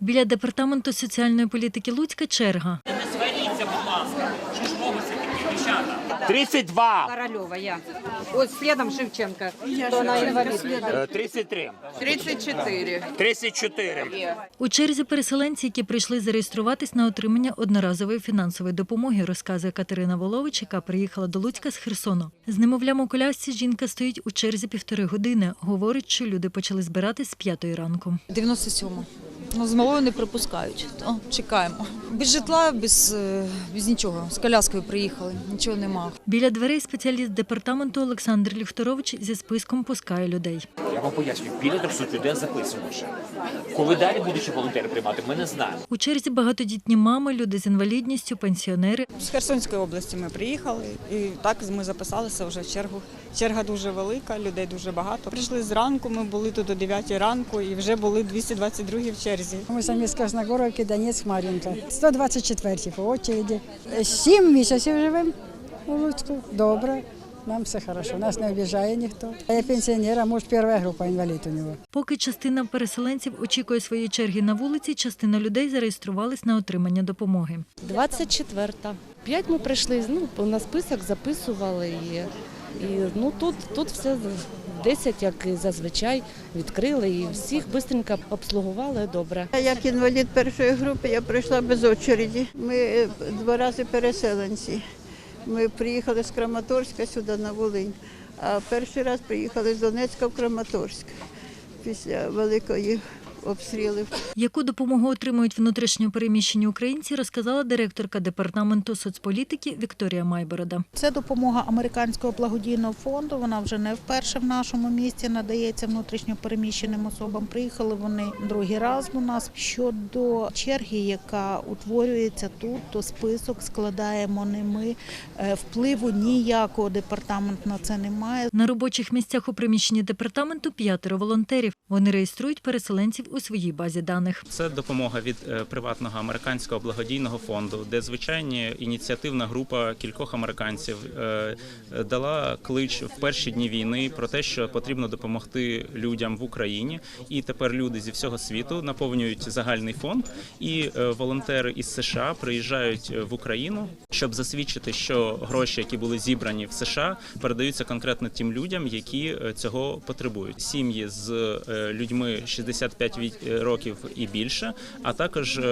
Біля департаменту соціальної політики Луцька черга. Не сваріться, будь ласка. Що ж робиться такі дівчата? 32, Корольова, я. От слідом Шевченка, то вона інвалід. е, 33, 34. 34. У черзі переселенці, які прийшли зареєструватись на отримання одноразової фінансової допомоги, розказує Катерина Волович, яка приїхала до Луцька з Херсону. З немовлям у колясці жінка стоїть у черзі півтори години. Говорить, що люди почали збиратись з п'ятої ранку. 97-му. Ну, з малою не припускають, то чекаємо. Без житла, без, е, без нічого. З коляскою приїхали, нічого нема. Біля дверей спеціаліст департаменту Олександр Ліхторович зі списком пускає людей. Я вам пояснюю, біля 300 людей записано вже. Коли далі будуть ще волонтери приймати, ми не знаємо. У черзі багатодітні мами, люди з інвалідністю, пенсіонери. З Херсонської області ми приїхали, і так ми записалися вже в чергу. Черга дуже велика, людей дуже багато. Прийшли зранку, ми були тут о 9 ранку і вже були 222 в черзі. Ми самі з Красногоровки, Донець, Мар'їнка. 124 по очереді. Сім місяців живемо у Луцьку. Добре. Нам все хорошо, нас не обіжає ніхто. Я пенсіонер, а може перша група інвалід у нього. Поки частина переселенців очікує своєї черги на вулиці, частина людей зареєструвались на отримання допомоги. 24-та. П'ять ми прийшли, ну, на список записували. І, і ну, тут, тут все 10, як і зазвичай, відкрили і всіх швидко обслугували добре. Як інвалід першої групи я прийшла без очереді. Ми е, два рази переселенці. Ми приїхали з Краматорська сюди на Волинь, а перший раз приїхали з Донецька в Краматорськ після великої обстрілів. Яку допомогу отримують внутрішньо переміщені українці, розказала директорка департаменту соцполітики Вікторія Майборода. Це допомога американського благодійного фонду. Вона вже не вперше в нашому місті надається внутрішньо переміщеним особам. Приїхали вони другий раз до нас. Щодо черги, яка утворюється тут, то список складаємо не ми. Е, Впливу ніякого департамент на це немає. На робочих місцях у приміщенні департаменту п'ятеро волонтерів. Вони реєструють переселенців у своїй базі даних. Це допомога від е, приватного американського благодійного фонду, де звичайні ініціативна група кількох американців е, дала клич в перші дні війни про те, що потрібно допомогти людям в Україні. І тепер люди зі всього світу наповнюють загальний фонд, і е, волонтери із США приїжджають в Україну, щоб засвідчити, що гроші, які були зібрані в США, передаються конкретно тим людям, які цього потребують. Сім'ї з людьми 65 ві- років і більше, а також е,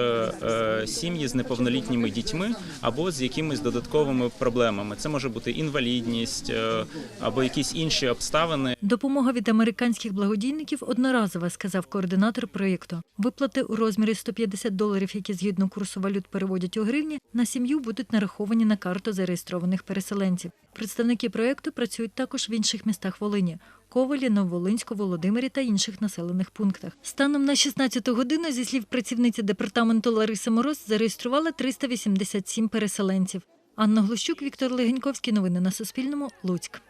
е, сім'ї з неповнолітніми дітьми або з якимись додатковими проблемами. Це може бути інвалідність е, або якісь інші обставини. Допомога від американських благодійників одноразова, сказав координатор проєкту. Виплати у розмірі 150 доларів, які згідно курсу валют переводять у гривні, на сім'ю будуть нараховані на карту зареєстрованих переселенців. Представники проєкту працюють також в інших містах Волині. Ковелі, Нововолинську, Володимирі та інших населених пунктах. Станом на 16 годину, зі слів працівниці департаменту Лариси Мороз, зареєстрували 387 переселенців. Анна Глущук, Віктор Легеньковський. Новини на Суспільному. Луцьк.